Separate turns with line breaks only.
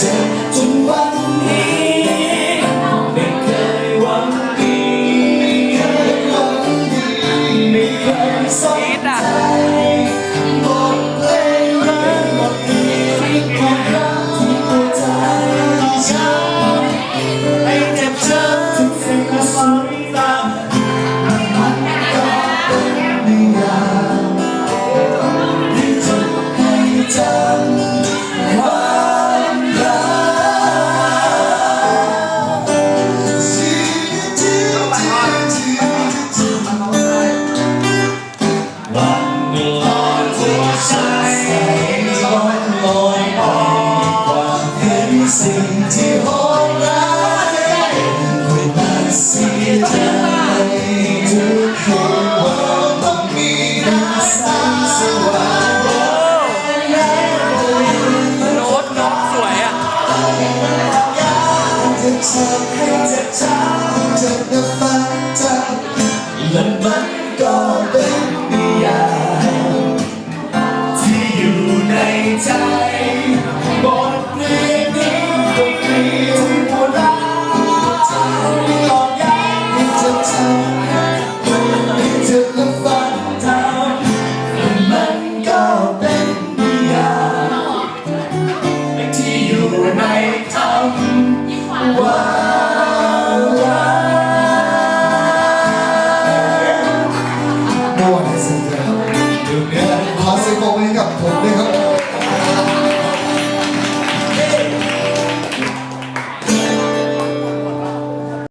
to ธอให้เจะเช้าจะนับฟังเธอและมัน Boys and girls, you know.